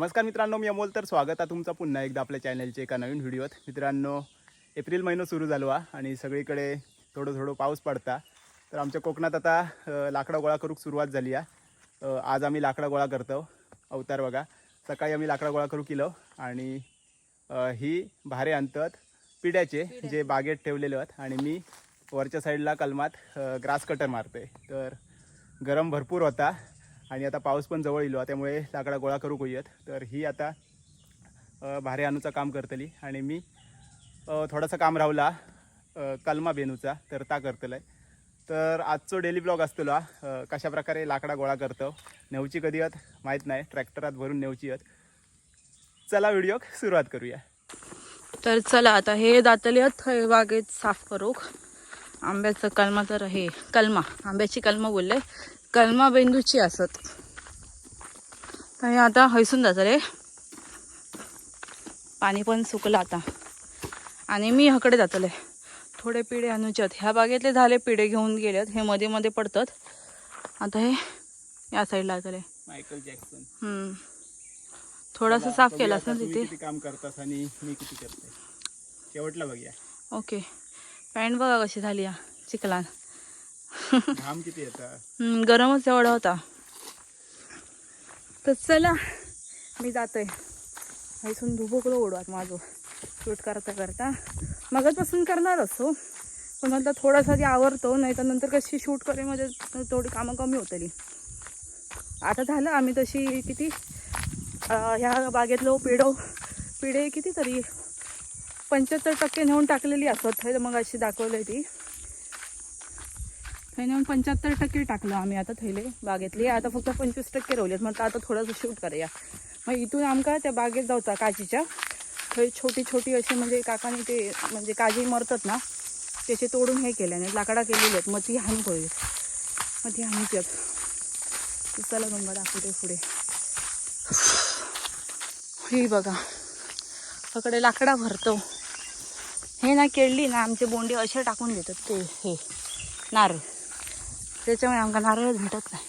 नमस्कार मित्रांनो मी अमोल. तर स्वागत आहे तुमचं पुन्हा एकदा आपल्या चॅनलच्या एका नवीन व्हिडिओत. मित्रांनो एप्रिल महिना सुरू झालो हा आणि सगळीकडे थोडं थोडं पाऊस पडता. तर आमच्या कोकणात आता लाकडं गोळा करूक सुरुवात झाली आहे आज आम्ही लाकडं गोळा करतो. अवतार बघा. सकाळी आम्ही लाकडं गोळा करू केलो आणि ही भारे आणतात पिढ्याचे जे बागेत ठेवलेले आहेत आणि मी वरच्या साईडला कलमात ग्रास कटर मारतोय. तर गरम भरपूर होता. आणि आता पाऊस पण जवळ येलो त्यामुळे लाकडा गोळा करू कोयत तर ही आता भारे आणूचं काम करतली आणि मी थोडंसं काम रावला कलमा बेनूचा तर ता करतलं तर आजचो डेली ब्लॉग असतलो कशा प्रकारे लाकडा गोळा करतो नेवची कधी येत माहीत नाही ट्रॅक्टरात भरून नेवची येत चला व्हिडिओ सुरुवात करूया. तर चला आता हे जातले आहेत बागेत साफ करूक. आंब्याचं कलमा तर हे कलमा आंब्याची कलमा बोलले. कलमा बेंदूची असत हे आता हैसून जातले पाणी पण सुकलं आता. आणि मी ह्याकडे जातले थोडे पिढे अनुचे आहेत ह्या बागेतले झाले पिढे घेऊन गेलेत. हे मध्ये मध्ये पडतात. आता हे या साईडला जातले मायकल जॅक्सन हम्म. थोडासा साफ केला बघूया असं आता तुम्ही तिथे? काम करतास आणि मी किती करते. शेवटला बघूया. ओके. पॅन्ट बघा कशी झाली या. चिखलान घाम किती येतात गरमच एवढा होता. तर चला मी जातोय. हैसून धुबोकलो ओढवात माझं शूट करता करता. मगाचपासून करणार असो हो. पण आता थोडासा आधी आवरतो नाही तर नंतर कशी शूट करेमध्ये म्हणजे थोडी कामं कमी होतली. आता झालं आम्ही तशी किती? ह्या बागेतलो पिढो पिढे किती तरी पंच्याहत्तर टक्के नेऊन टाकलेली असत. हे मग अशी दाखवली ती. थंय पंच्याहत्तर टक्के टाकलं आम्ही आता थैले बागेतली. आता फक्त पंचवीस टक्के राहिलेत म्हटलं आता थोडंसं शूट करूया. मग इथून आमका त्या बागेत जाऊचा काजीच्या थंय छोटी छोटी अशी म्हणजे काकाने ते म्हणजे काजी मरतात ना त्याचे तोडून हे केल्याने लाकडा केलेली आहेत. मग ती हानी पडली मग ती हानीची आहेत चला गंगा दाखवते पुढे. ही बघा. सकडे लाकडा भरतो. हे ना केळली ना आमचे बोंडे असे टाकून देतात ते हे. नारळ. त्याच्यामुळे आमका नारळच भेटत नाही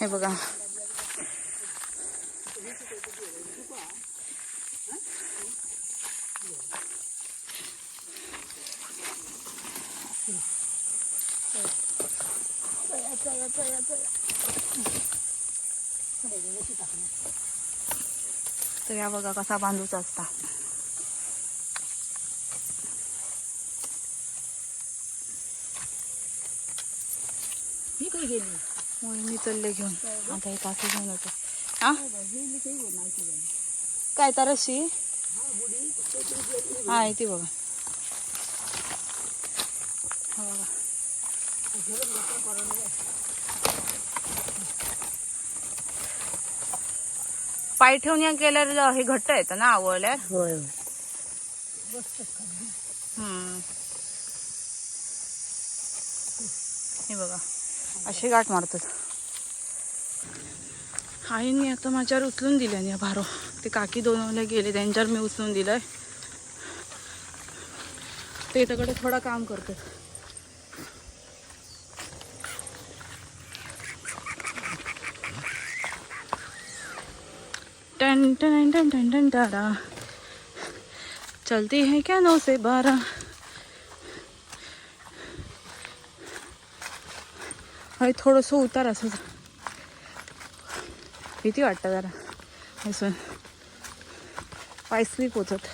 हे बघा तर या बघा कसा बांधूचा असता ही काही गेली मोहिनी चालले घेऊन आता हे काकी घेऊन हा काय तरशी हा आहे ती बघा हा बघा पाय ठेवून या केल्यावर हे घट्ट येतं ना आवळल्यावर होय. हम्म. हे बघा असे गाठ मारतात आईने आता माझ्यावर उचलून दिले या भारो. ते काकी दोनवले गेले त्यांच्यावर मी उचलून दिलंय. ते त्याकडे थोडं काम करतात टन टन टन टन चलती है क्या नौ से बारह अरे थोडंसं उतार असं भीती वाटतं जरा असं पाय स्लीप होतात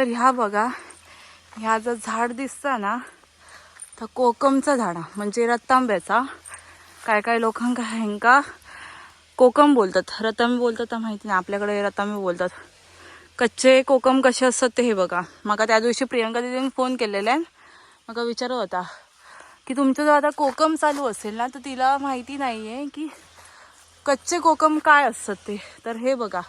तर ह्या बघा ह्या जर झाड दिसतं ना तर कोकमचं झाड हा, म्हणजे रतांब्याचा. काय काय लोकांका ह्यांका कोकम बोलतात. रतांबे बोलतात तर माहिती नाही आपल्याकडे रतांबे बोलतात. कच्चे कोकम कसे असतात ते हे बघा. मग त्या दिवशी प्रियंका दिदीने फोन केलेला आहे. मग विचारत होता की तुमचं जर आता कोकम चालू असेल ना तर तिला माहिती नाही आहे की कच्चे कोकम काय असतात ते. तर हे बघा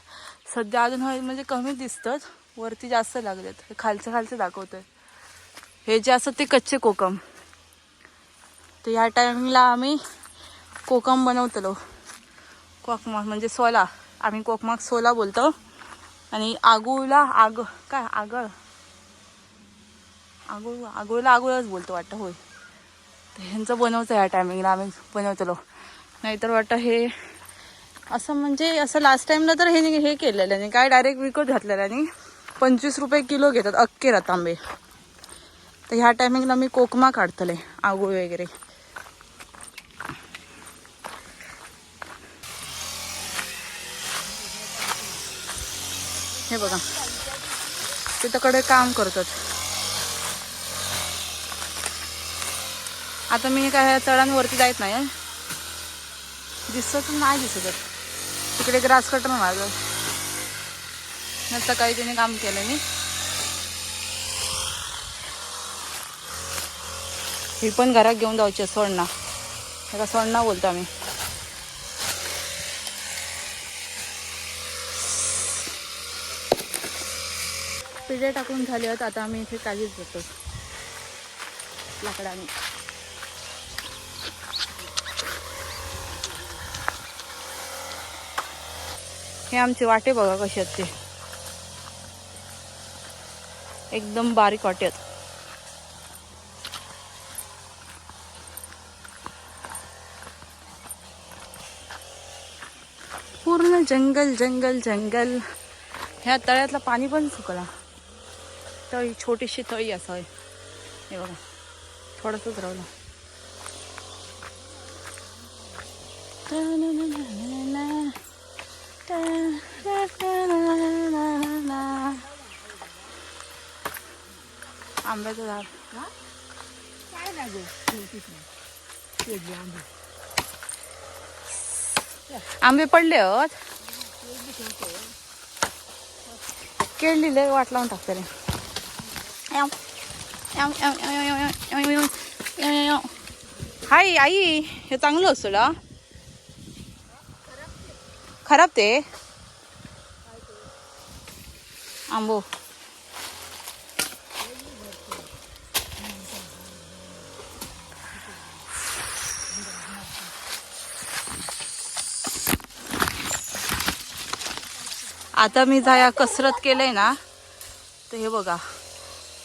सध्या अजून म्हणजे कमी दिसतात. वरती जास्त लागलेत. हे खालचं खालचं दाखवतोय. हे जे असतं ते कच्चे कोकम. तर ह्या टायमिंगला आम्ही कोकम बनवतलो. कोकमा म्हणजे सोला. आम्ही कोकमाक सोला बोलतो. आणि आगुळला आग काय आगळ? आगोळ आगुळला आगोळच बोलतो वाटतं होय. तर ह्यांचं बनवतं ह्या टायमिंगला आम्ही बनवतलो. नाहीतर वाटतं हे असं म्हणजे असं लास्ट टाईमला तर हे हे केलेलं नाही. काय डायरेक्ट विकत घातलेलं नाही. पंचवीस रुपये किलो घेतात अख्खे रतांबे. तर ह्या टायमिंगला मी कोकमा काढतले आगुळ वगैरे. हे बघा. तिथकडे काम करतात. आता मी काय ह्या तळांवरती जायत नाही दिसत नाही दिसत तिकडे ग्रास कटर माझं सकाळी तिने काम केलं मी ही पण घरात घेऊन जायची सोडणा. एका सोडणा बोलतो आम्ही. पिढे टाकून झाले आहेत आता आम्ही इथे काळीच जातो लाकडाने. हे आमचे वाटे बघा कसे आहेत ते. एकदम बारीक वाटे पूर्ण जंगल जंगल जंगल. ह्या तळ्यातलं पाणी पण सुकला. तळी छोटीशी तळी असं आहे. हे बघा थोडंसंच राहिलं. आंब्याचं झाड. काय ना आंबे. आंबे पडले आहेत केळली लय वाट लावून टाकते रे. हाय आई हे चांगलं असतं ना खराब ते. आंबो. आता मी जाया कसरत केलंय ना तर हे बघा.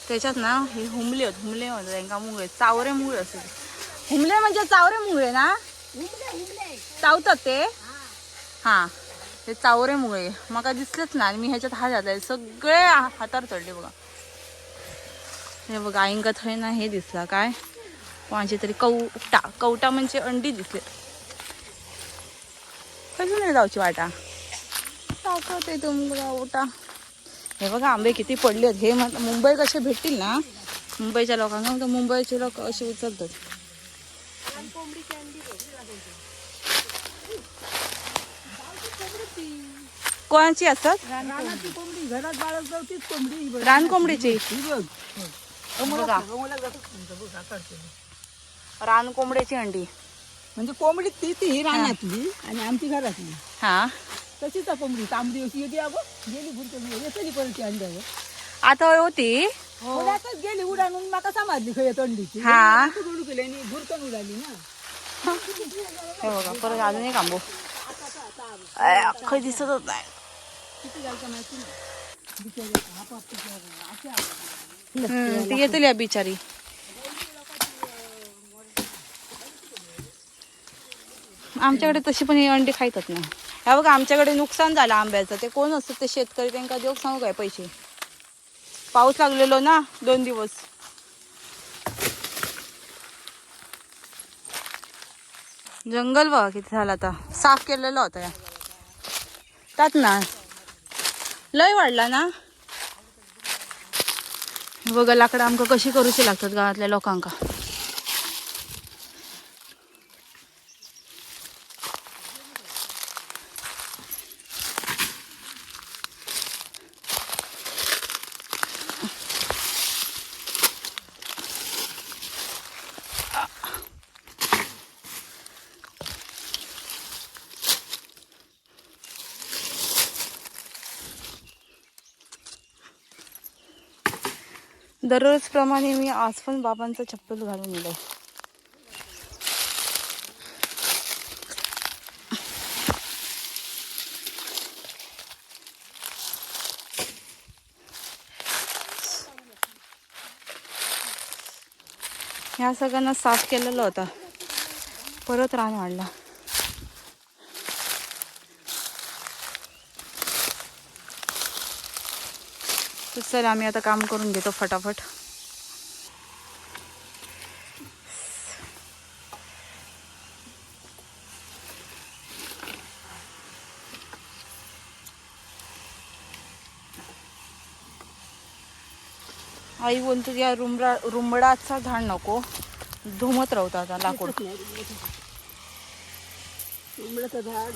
त्याच्यात ना हे हुमले होत हुमले म्हणतात त्यांना मुंगळे. चावरे मुंगळे असे. हुमले म्हणजे चावरे मुंगळे ना? चावतात ते? हा. हे चावरे मुंगळे. मला दिसलेच ना आणि मी ह्याच्यात हात घातलाय. सगळे हातार हातावर चढले बघा. हे बघा आईंका थंय ना हे दिसला काय? कोणाचे तरी कवटा. कवटा म्हणजे अंडी दिसले कशी नाही जाऊची वाटा? दाखवते तुमचा ओटा. हे बघा आंबे किती पडले आहेत हे मुंबई कसे भेटतील ना? मुंबईच्या लोकांना तर मुंबईचे लोक असे उचलतात. कोणाची असतात. रान कोंबडीची अंडी. म्हणजे कोंबडी ती ती रानातली आणि आमची घरातली. हा. तशीच कोंबडी तांबडी होती येते अगं. गेली भुरकं येतली परत अंड्यावर आता होती? उडातच गेली उडानून माका समाजली खय अंडीची हा. उडू गेली आणि भुरकन उडाली ना. हे बघा परत अजून एक आंबो. अख्खं दिसतच नाही. किती माहिती ती येतली बिचारी. आमच्याकडे तशी पण ही अंडी खायतात ना ह्या बघा आमच्याकडे नुकसान झालं आंब्याचं. ते कोण असतं? ते शेतकरी त्यांना देऊ सांगू काय पैसे? पाऊस लागलेलो ना दोन दिवस. जंगल बघा किती झालं आता. साफ केलेलं होतं या. त्यात ना लय वाढला ना. बघा लाकडं आमकां कशी करूची लागतात गावातल्या लोकांका. दररोजप्रमाणे मी आज पण बाबांचं चप्पल घालून गेलो ह्या सगळ्यांना साफ केलेला होता. परत रान वाढला. तर चल आम्ही आता काम करून घेतो फटाफट. आई बोलतो या रुमडा रुंबडाचा झाड नको. धुमत राहतो आता लाकूड. उमळतं झाड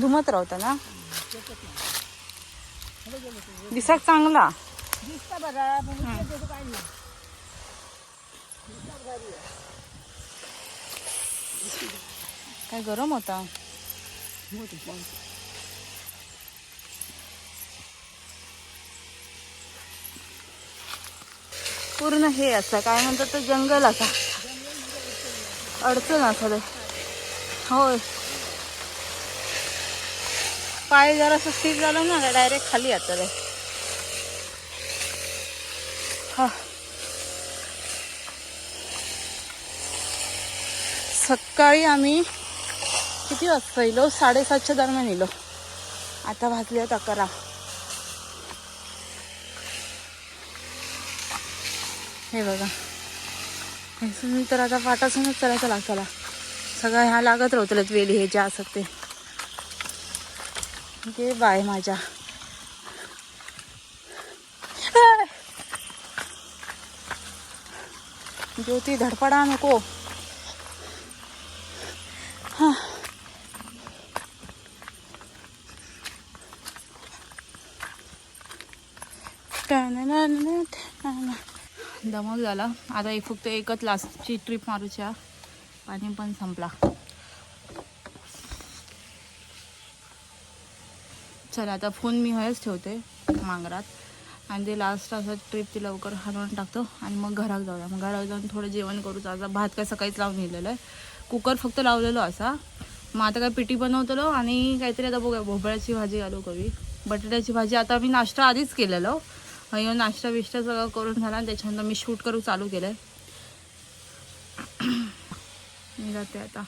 धुमत. राहतं ना? दिसाक चांगला. दिसतं त्याचं काय गरम होता. पूर्ण हे असं काय म्हणतात जंगल असा. अडचण असं होय. पाय जरासं स्थिर झालं ना डायरेक्ट खाली आता हा. सकाळी आम्ही किती वाजता येलो साडेसातच्या दरम्यान येलो आता भाजले आहेत अकरा. हे बघा. हे तर आता पाटासूनच चला चला. सगळं ह्या लागत राहतलेत वेली हे ज्या असत ते. गे बाय माझ्या. ज्योती धडपडा नको. हा. दमक झाला. आता एक फक्त एकच लास्टची ट्रिप मारूच्या. पाणी पण संपला. चला आता फोन मी हयच ठेवते मांगरात. आणि ते लास्ट असं ट्रिप ती लवकर हलवून टाकतो आणि मग घरात जाऊया. मग घरात जाऊन थोडं जेवण करू. आता भात काय सकाळीच लावून नेलेलं आहे. कुकर फक्त लावलेलो असा. मग आता काय पिठी बनवतलो आणि काहीतरी आता बघूया भोपळ्याची भाजी घालू कवी बटाट्याची भाजी आता मी नाश्ता आधीच केलेलो. येऊन नाश्ता बिष्टा सगळं करून झाला आणि त्याच्यानंतर मी शूट करू चालू केलंय. मी जाते आता.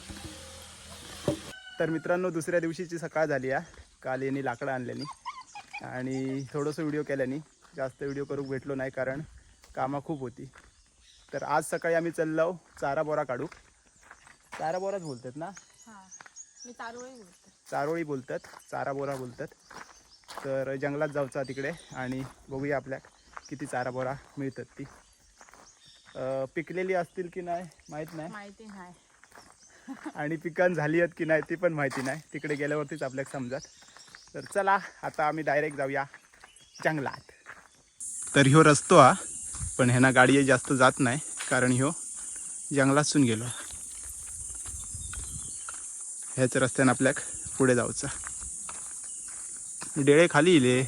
तर मित्रांनो दुसऱ्या दिवशीची सकाळ झाली आहे. काल यांनी लाकडं आणल्यानी. आणि थोडंसं व्हिडिओ केल्यानी. जास्त व्हिडिओ करूक भेटलो नाही कारण कामं खूप होती. तर आज सकाळी आम्ही चाललो चारा बोरा काढू. चारा बोराच बोलतात ना? हां. मी तारोळी बोलते. चारोळी बोलतात चारा बोरा बोलतात. तर जंगलात जाऊचा तिकडे आणि बघूया आपल्या किती चारा बोरा मिळतात ती. पिकलेली असतील की नाही माहीत नाही. माहिती नाही. आणि पिकन झाली आहेत की नाही ती पण माहिती नाही. तिकडे गेल्यावरतीच आपल्याला समजत. तर चला आता आम्ही डायरेक्ट जाऊया जंगलात. तर ह्यो रस्तो हा पण ह्यांना गाडी जास्त जात नाही कारण ह्यो जंगलातसून गेलो. ह्याच रस्त्यानं आपल्याक पुढे जाऊचं. डेळे खाली इले.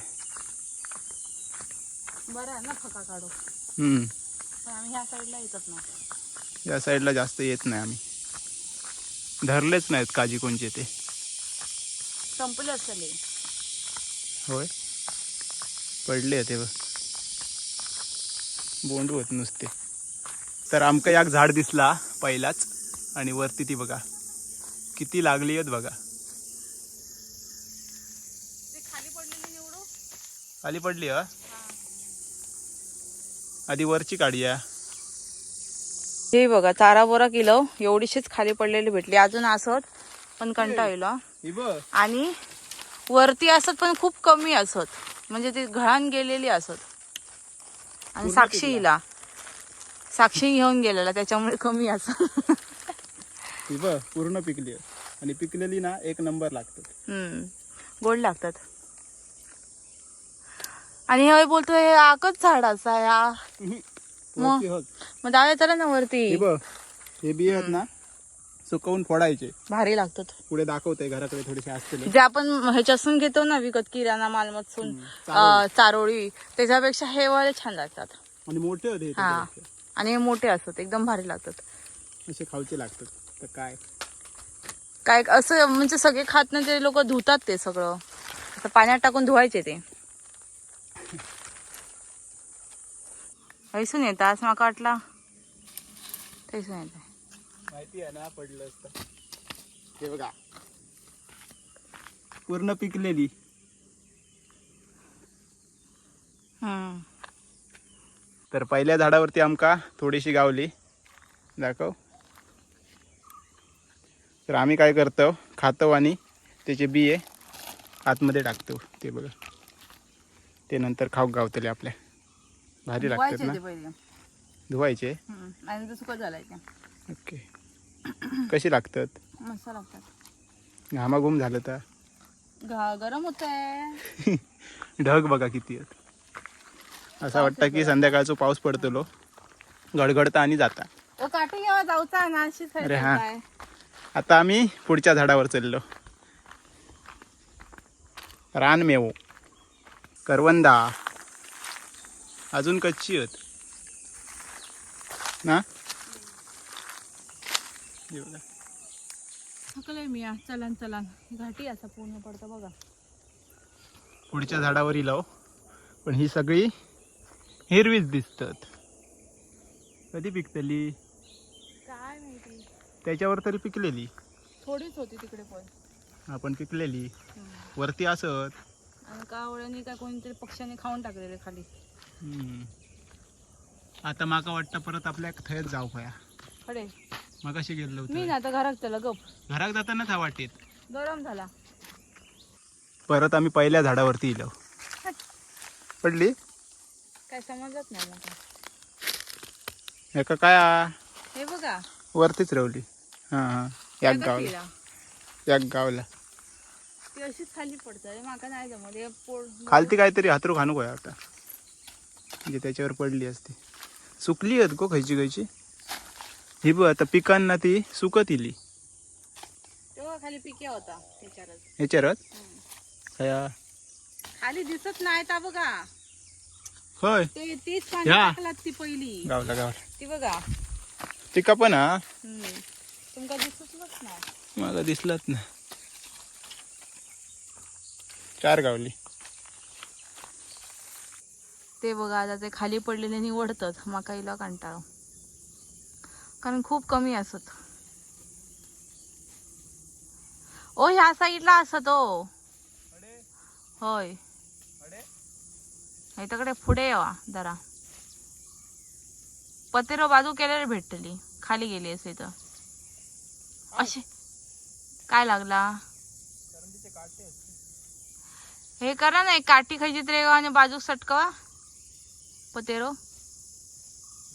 बरं आहे ना फका काढू? हम्म. पण आम्ही ह्या साईडला येतच नाही. या साईडला जास्त येत नाही आम्ही. धरलेच नाहीत काजी कोणचे ते. संपले असेल. होय. पडले ते बघ. बोंडू होत नुसते. तर आमका एक झाड दिसला पहिलाच. आणि वरती ती बघा. किती लागली आहेत बघा. खाली पडलेली निवडू खाली पडली हा? आधी वरची काढी या हे बघा चारा बोरा किलो. एवढीशीच खाली पडलेली भेटली. अजून असत पण कंटा येईल बघ. आणि वरती असत पण खूप कमी असत. म्हणजे ती घळान गेलेली असत. आणि साक्षी. हिला. साक्षी घेऊन गेलेला त्याच्यामुळे कमी असत. ही बघ पूर्ण पिकली. आणि पिकलेली ना एक नंबर लागतात. हम्म. गोड लागतात. आणि हे बोलतो हे आकच झाड असा या. मग? जाऊया चला ना वरती? हे बघ हे बिये आहेत ना सुकवून फोडायचे. भारी लागतात. पुढे दाखवते घराकडे थोडेसे असतील. जे आपण ह्याच्यासून घेतो ना विकत किराणा मालमतसून चारोळी. त्याच्यापेक्षा हे वाले छान लागतात. आणि मोठे होते हा. आणि हे मोठे असतात एकदम भारी लागतात. असे खाऊचे लागतात. तर काय? काय असं म्हणजे सगळे खात नाही ते लोक धुतात ते सगळं. असं पाण्यात टाकून धुवायचे ते. हैसून येत आज माका वाटला. थैसून येत माहिती आहे ना पडलं असतं. हे बघा. पूर्ण पिकलेली. तर पहिल्या झाडावरती आमका थोडीशी गावली. दाखव. तर आम्ही काय करतो खातो आणि त्याचे बिये आतमध्ये टाकतो. ते बघा. ते नंतर खाऊ गावतले आपल्या. भारी लागतात ना? धुवायचे? ओके. कशी लागतात? मस्त लागतात. घामाघूम झालं तर? गरम होत आहे ढग बघा किती आहेत. असं वाटतं की संध्याकाळचा पाऊस पडतलो. गडगडता आणि जाता. ओ काठी घ्यावा जाऊचा ना अशीच अरे हा. आता आम्ही पुढच्या झाडावर चाललो रानमेव करवंदा. अजून कच्ची आहेत. ना? हे बघा. थकलंय मी. चलन चलन. घाटी असा पूर्ण पडतं बघा. पुढच्या झाडावर इलाव पण ही सगळी हिरवीच दिसतात. कधी पिकतली? काय माहिती? त्याच्यावर तरी पिकलेली. थोडीच होती तिकडे पण. आपण पिकलेली. वरती असत. आणि कावळ्यानी काय कोणीतरी पक्ष्याने खाऊन टाकलेले खाली. हम्म. आता माका वाटतं परत आपल्या थंयत जाऊ पया. खडे. मगाशी गेलो मी ना आता घरात चला गप. घरात जाताना था वाटेत. गरम झाला. परत आम्ही पहिल्या झाडावरती इलो. पडली? काय समजत नाही मला. एका काय? आ? हे बघा. वरतीच रवली. हा हा. याक काय गावला. तिला? याक गावला. ती अशीच खाली पडतं. माका नाही जमत. हे पोट खालती काहीतरी हातरू खानू काय आता. म्हणजे त्याच्यावर पडली असती. सुकली आहेत गो खयची खयची ही बघ आता पिकांना ती सुकत इली. तेव्हा खाली पिके होता त्याच्यावरच. खया खाली दिसत नाही ता बघा. होय. ते तीच पाणी. टाकलात ती पहिली. गावला गावला. ती बघा. पण हा? हम्म. तुमका दिसतच नाही मला दिसलाच ना. चार गावली. ते बघा आता ते खाली पडलेले निवडतात मकाईला कंटाळ. कारण खूप कमी असत. ओ ह्या साईडला असत ओ. होय. इकडे पुढे यावा जरा. पतेरो बाजू केलेली भेटली. खाली गेली असे तर. असे काय लागला? हे करा ना एक काठी खायची तरी आणि बाजू सटकवा. पतेरो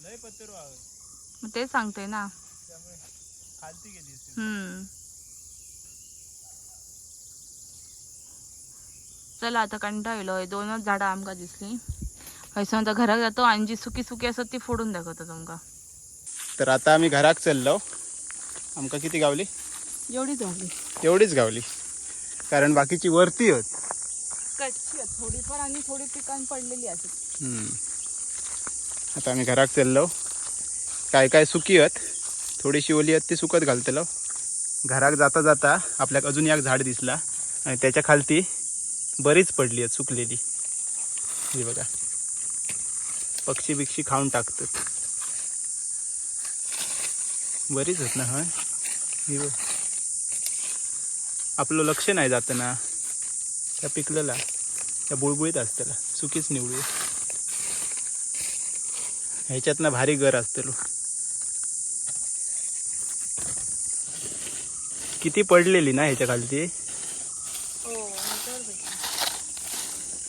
लय पत्तर मग तेच सांगतोय ना. हम्म. चला आता कंटाळलोय दोनच झाडं आमका दिसली. हयसून आता घरात जातो आणि जी सुकी सुकी असत ती फोडून दाखवतो तुमका तर आता आम्ही घराक चाललो. आमका किती गावली? एवढी झाली एवढीच गावली. कारण बाकीची वरती होत कच्ची थोडीफार आणि थोडी पिकांनी पडलेली असत. आता आम्ही घराक चाललो. काय काय सुकी आहेत? थोडीशी ओली आहेत ती सुकत घालतलो हो. घराक जाता जाता आपल्याक अजून एक झाड दिसला आणि त्याच्या खालती बरीच पडली आहेत सुकलेली. ही बघा. पक्षी बिक्षी खाऊन टाकतात. बरीच होत ना हा? बघ. आपलं लक्ष नाही जात ना त्या पिकलेला त्या बुळबुळीत असताला सुकीच निवडू. ह्याच्यात ना भारी घर असतलो हो. किती पडलेली ना ह्याच्या खालती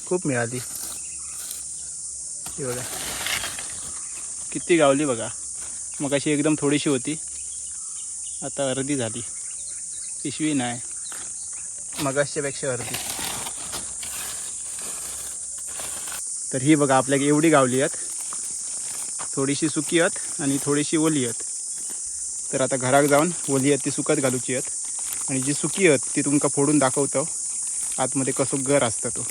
खूप मिळाली. ही बघा. किती गावली बघा. मग अशी एकदम थोडीशी होती. आता अर्धी झाली. पिशवी नाही. मगाशच्यापेक्षा अर्धी. तर ही बघा आपल्याला एवढी गावली आहेत. थोडीशी सुकी आहेत आणि थोडीशी ओली आहेत. तर आता घराक जाऊन ओली आहेत ती सुकत घालूची आहेत आणि जी सुकी आहेत ती तुमका फोडून दाखवतो. आतमध्ये कसं गर असतं तो.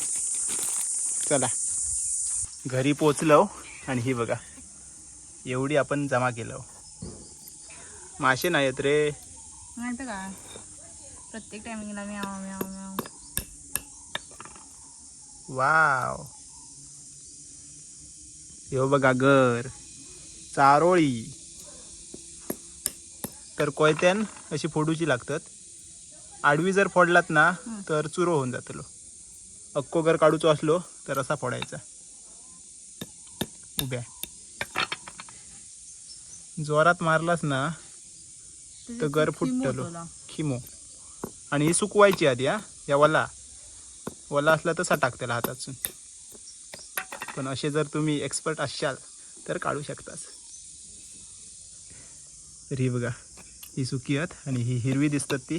चला. घरी पोचलो आणि ही बघा. एवढी आपण जमा केलं मासे नाही आहेत रे. नाही तर काय? प्रत्येक टायमिंगला म्याव म्याव म्याव वाव. यो बघा घर चारोळी. तर कोयत्यान अशी फोडूची लागतात. आडवी जर फोडलात ना तर चुरो होऊन जातलो अक्को घर काढूचो असलो तर असा फोडायचा. उभ्या. जोरात मारलास ना तर घर फुटतलो खिमो आणि ही सुकवायची आधी हा. या वला. वला असला तर सटाक त्याला हातातून. पण असे जर तुम्ही एक्सपर्ट असाल तर काढू शकतास. तर ही बघा ही सुकी आहेत आणि ही हिरवी दिसतात ती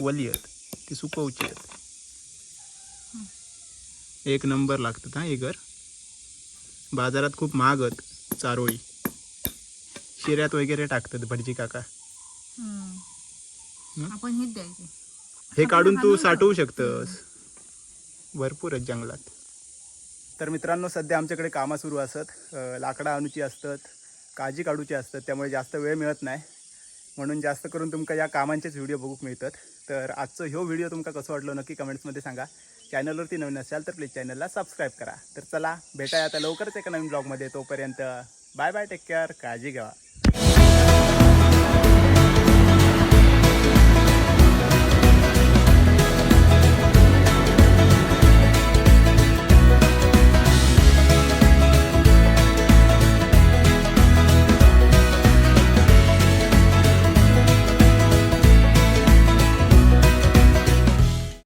वली आहेत ती सुकवची आहेत एक नंबर लागतात हा हे घर. बाजारात खूप महाग आहेत चारोळी. शिऱ्यात वगैरे टाकतात भटजी काका. हं? आपण हेच द्यायचे. हे काढून तू साठवू शकतस. भरपूर आहेत जंगलात. तर मित्रांनो सध्या आमच्याकडे कामं सुरू असत. लाकडं आणूची असतात काळजी काढूची असतात त्यामुळे जास्त वेळ मिळत नाही. म्हणून जास्त करून तुमका या कामांचेच व्हिडिओ बघूक मिळतात. तर आजचं ह्यो व्हिडिओ तुमका कसं वाटलो नक्की कमेंट्समध्ये सांगा. चॅनलवरती नवीन असाल तर प्लीज चॅनलला सबस्क्राईब करा. तर चला भेटा आता लवकरच एका नवीन ब्लॉगमध्ये तोपर्यंत बाय बाय टेक केअर काळजी घ्या.